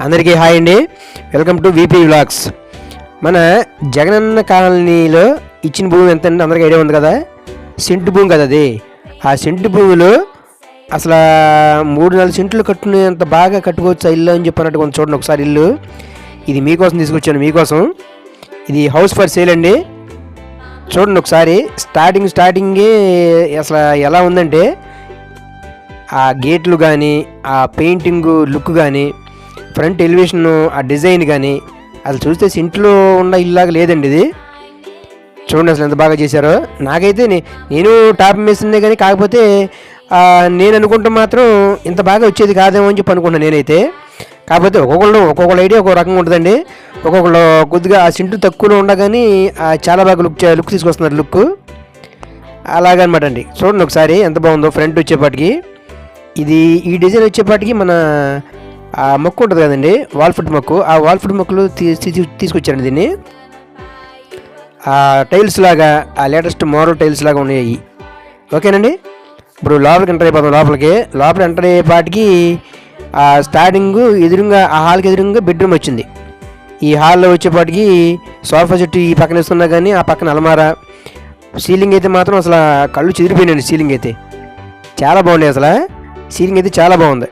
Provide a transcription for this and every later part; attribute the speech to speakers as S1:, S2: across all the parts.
S1: అందరికీ హాయ్ అండి. Welcome to VP vlogs మన జగనన్న కాలనీలో ఇచ్చిన భూమి ఎంత అంటే అందరికీ ఐడియా ఉంది కదా? సెంటు భూమి కదా అది. ఆ సెంటు భూమిలో అసలు మూడు నాలుగు సెంట్లు కట్టుకునేంత బాగా కట్టుకోవచ్చు ఆ ఇల్లు అని చెప్పినట్టు కొంచెం చూడండి ఒకసారి ఇల్లు. ఇది మీకోసం తీసుకొచ్చాను మీకోసం. ఇది హౌస్ ఫర్ సేల్ అండి. చూడండి ఒకసారి స్టార్టింగ్ స్టార్టింగే అసలు ఎలా ఉందంటే ఆ గేట్లు కానీ ఆ పెయింటింగ్ లుక్ కానీ ఫ్రంట్ ఎలివేషన్ ఆ డిజైన్ కానీ అది చూస్తే ఇంట్లో ఉన్న ఇల్లాగా లేదండి ఇది. చూడండి అసలు ఎంత బాగా చేశారో. నాకైతే నేను టాప్ వేసిందే కానీ కాకపోతే నేను అనుకుంటే మాత్రం ఇంత బాగా వచ్చేది కాదేమో అని చెప్పి అనుకుంటున్నాను నేనైతే. కాకపోతే ఒక్కొక్కళ్ళు ఒక్కొక్కళ్ళ ఐడియా ఒక్కొక్క రకంగా ఉంటుందండి. ఒక్కొక్కళ్ళు కొద్దిగా ఆ సింటు తక్కువలో ఉండగాని చాలా బాగా లుక్ లుక్ తీసుకొస్తున్నారు లుక్. అలాగనమాట అండి. చూడండి ఒకసారి ఎంత బాగుందో ఫ్రంట్ వచ్చేపాటికి. ఇది ఈ డిజైన్ వచ్చేపాటికి మన ఆ మొక్క ఉంటుంది కదండి వాల్ ఫుడ్ మొక్కు. ఆ వాల్ ఫుడ్ మొక్కలు తీ- తీసుకొచ్చారండి దీన్ని. ఆ టైల్స్ లాగా ఆ లేటెస్ట్ మోడల్ టైల్స్ లాగా ఉన్నాయి. ఓకేనండి? ఇప్పుడు లోపలికి ఎంటర్ అయిపోతాం లోపలికి. లోపల ఎంటర్ అయ్యేపాటికి ఆ స్టార్టింగ్ ఎదురుగా ఆ హాల్కి ఎదురుగా బెడ్రూమ్ వచ్చింది. ఈ హాల్లో వచ్చేపాటికి సోఫా చెట్టు ఈ పక్కన వేస్తున్నా కానీ ఆ పక్కన అలమారా. సీలింగ్ అయితే మాత్రం అసలు కళ్ళు చెదిరిపోయినాయండి సీలింగ్ అయితే. చాలా బాగుంది అసలు. సీలింగ్ అయితే చాలా బాగుంది.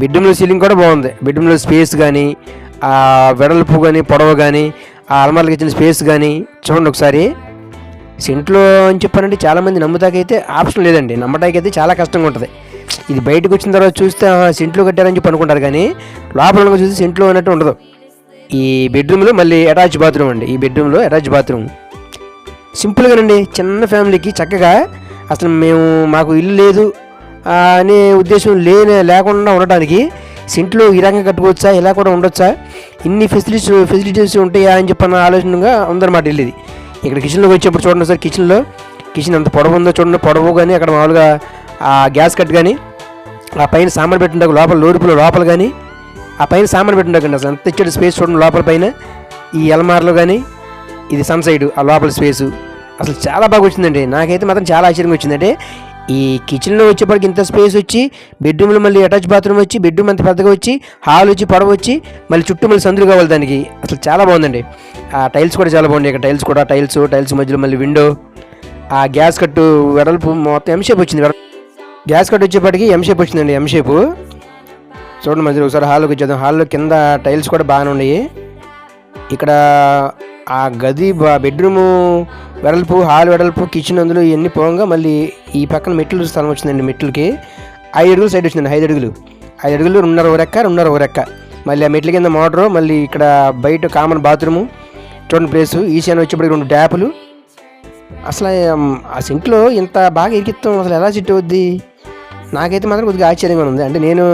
S1: బెడ్రూమ్లో సీలింగ్ కూడా బాగుంది. బెడ్రూమ్లో స్పేస్ కానీ ఆ వెడల్పు కానీ పొడవు కానీ ఆ అలమార్లకు ఇచ్చిన స్పేస్ కానీ చూడండి ఒకసారి. సెంట్లో అని చెప్పానంటే చాలామంది నమ్ముతాకైతే ఆప్షన్ లేదండి. నమ్మటాకైతే చాలా కష్టంగా ఉంటుంది. ఇది బయటకు వచ్చిన తర్వాత చూస్తే సెంట్లో కట్టారని చెప్పి అనుకుంటారు కానీ లోపల ఉన్నది సెంట్లో ఉన్నట్టు ఉండదు. ఈ బెడ్రూమ్లో మళ్ళీ అటాచ్ బాత్రూమ్ అండి. ఈ బెడ్రూమ్లో అటాచ్ బాత్రూమ్ సింపుల్గానండి చిన్న ఫ్యామిలీకి చక్కగా అసలు మేము మాకు ఇల్లు లేదు. అనే ఉద్దేశం లేని లేకుండా ఉండటానికి సింట్లో ఈ రకంగా కట్టుకోవచ్చా ఇలా కూడా ఉండొచ్చా ఇన్ని ఫెసిలిటీస్ ఫెసిలిటీస్ ఉంటాయా అని చెప్పన్న ఆలోచనగా ఉందన్నమాట వెళ్ళేది. ఇక్కడ కిచెన్లోకి వచ్చేప్పుడు చూడండి సార్ కిచెన్లో కిచెన్ ఎంత పొడవు ఉందో చూడండి పొడవు కానీ అక్కడ మామూలుగా ఆ గ్యాస్ కట్ కానీ ఆ పైన సామాన్ పెట్టిండకు లోపల లోడుపులో లోపల కానీ ఆ పైన సామాన్ పెట్టిండకండి అసలు ఎంత ఇచ్చాడు స్పేస్ చూడండి లోపల పైన ఈ ఎల్మార్లో కానీ ఇది సన్ సైడ్ ఆ లోపల స్పేసు అసలు చాలా బాగా వచ్చిందండి నాకైతే మాత్రం చాలా ఆశ్చర్యంగా వచ్చిందంటే ఈ కిచెన్లో వచ్చేప్పటికి ఇంత స్పేస్ వచ్చి బెడ్రూమ్లో మళ్ళీ అటాచ్ బాత్రూమ్ వచ్చి బెడ్రూమ్ అంత పెద్దగా వచ్చి హాల్ వచ్చి పొడవు వచ్చి మళ్ళీ చుట్టూ మళ్ళీ సందులు కావాలి దానికి. అసలు చాలా బాగుందండి. ఆ టైల్స్ కూడా చాలా బాగున్నాయి ఇక్కడ. టైల్స్ కూడా టైల్స్ టైల్స్ మధ్యలో మళ్ళీ విండో ఆ గ్యాస్ కట్టు వెడల్పు మొత్తం ఎం షేప్ వచ్చింది. గ్యాస్ కట్ వచ్చేప్పటికి ఎం షేప్ వచ్చిందండి ఎం షేపు చూడండి మధ్యలో ఒకసారి హాల్లోకి వచ్చేద్దాం. హాల్లో కింద టైల్స్ కూడా బాగానే ఉన్నాయి. ఇక్కడ ఆ గది బెడ్రూము వెడల్పు హాల్ వెడల్పు కిచెన్ అందులో ఇవన్నీ పోగా మళ్ళీ ఈ పక్కన మెట్లు స్థలం వచ్చిందండి మెట్లకి. ఐదు అడుగులు సైడ్ వచ్చిందండి ఐదు అడుగులు. ఐదు అడుగులు రెండున్నర ఒక రెక్క రెండున్నర ఒక రెక్క. మళ్ళీ ఆ మెట్ల కింద మోటరు మళ్ళీ ఇక్కడ బయట కామన్ బాత్రూము చూడండి ప్లేసు ఈశాన్య వచ్చేప్పటికి రెండు ట్యాపులు అసలు ఆ సింట్లో ఇంత బాగా ఇరికిస్తాం అసలు ఎలా సిట్ అవుద్ది? నాకైతే మాత్రం కొద్దిగా ఆశ్చర్యంగా ఉంది. అంటే నేను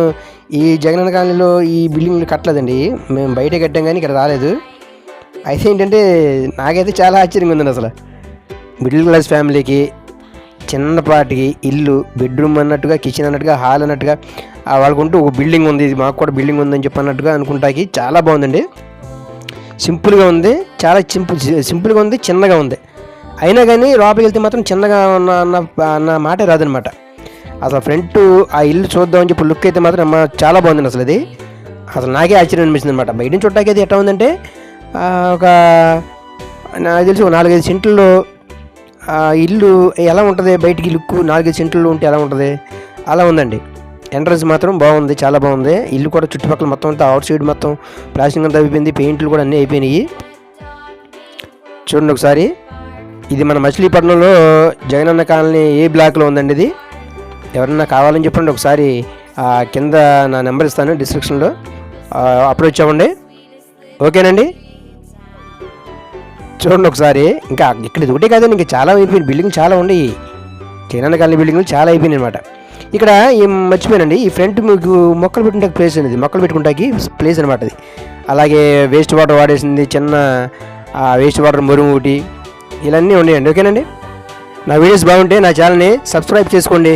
S1: ఈ జగనన్న కాలనీలో ఈ బిల్డింగ్లు కట్టలేదండి. మేము బయట కట్టాం కానీ ఇక్కడ రాలేదు. అయితే ఏంటంటే నాకైతే చాలా ఆశ్చర్యంగా ఉందండి అసలు. మిడిల్ క్లాస్ ఫ్యామిలీకి చిన్నపాటికి ఇల్లు బెడ్రూమ్ అన్నట్టుగా కిచెన్ అన్నట్టుగా హాల్ అన్నట్టుగా వాళ్ళకుంటూ ఒక బిల్డింగ్ ఉంది. ఇది మాకు కూడా బిల్డింగ్ ఉందని చెప్పి అన్నట్టుగా అనుకుంటాకి చాలా బాగుందండి. సింపుల్గా ఉంది చాలా సింపుల్ సింపుల్గా ఉంది చిన్నగా ఉంది. అయినా కానీ లోపలికి వెళ్తే మాత్రం చిన్నగా ఉన్న అన్న అన్న మాట రాదనమాట. అసలు ఫ్రంట్ ఆ ఇల్లు చూద్దామని చెప్పి లుక్ అయితే మాత్రం చాలా బాగుంది అసలు అది అసలు నాకే ఆశ్చర్యం అనిపించింది అనమాట బయట చూడటానికి అయితే ఎట్లా ఉందంటే ఒక నాకు తెలిసి ఒక నాలుగైదు సెంట్లలో ఇల్లు ఎలా ఉంటుంది? బయటికి లుక్ నాలుగైదు సెంట్లు ఉంటే ఎలా ఉంటుంది? అలా ఉందండి. ఎంట్రన్స్ మాత్రం బాగుంది చాలా బాగుంది. ఇల్లు కూడా చుట్టుపక్కల మొత్తం అంతా అవుట్ సైడ్ మొత్తం ప్లాస్టింగ్ అంతా అయిపోయింది పెయింట్లు కూడా అన్నీ అయిపోయినాయి. చూడండి ఒకసారి. ఇది మన మచిలీపట్నంలో జగనన్న కాలనీ ఏ బ్లాక్లో ఉందండి ఇది? ఎవరన్నా కావాలని చెప్పండి ఒకసారి. కింద నా నెంబర్ ఇస్తాను డిస్క్రిప్షన్లో. అప్రోచ్ అవ్వండి ఓకేనండి? చూడండి ఒకసారి. ఇంకా ఇక్కడ ఇది ఒకటే కాదు ఇంకా చాలా అయిపోయింది బిల్డింగ్ చాలా ఉన్నాయి. జగనన్న కాలనీ బిల్డింగ్లు చాలా అయిపోయినాయి అనమాట ఇక్కడ ఏం మర్చిపోయానండి ఈ ఫ్రంట్ మీకు మొక్కలు పెట్టుకుంటే ప్లేస్ అనేది మొక్కలు పెట్టుకుంటాకి ప్లేస్ అనమాట అది. అలాగే వేస్ట్ వాటర్ వాడేసింది చిన్న వేస్ట్ వాటర్ మురుము ఒకటి ఇవన్నీ ఉన్నాయండి. ఓకేనండి? నా వీడియోస్ బాగుంటే నా ఛానల్ని సబ్స్క్రైబ్ చేసుకోండి.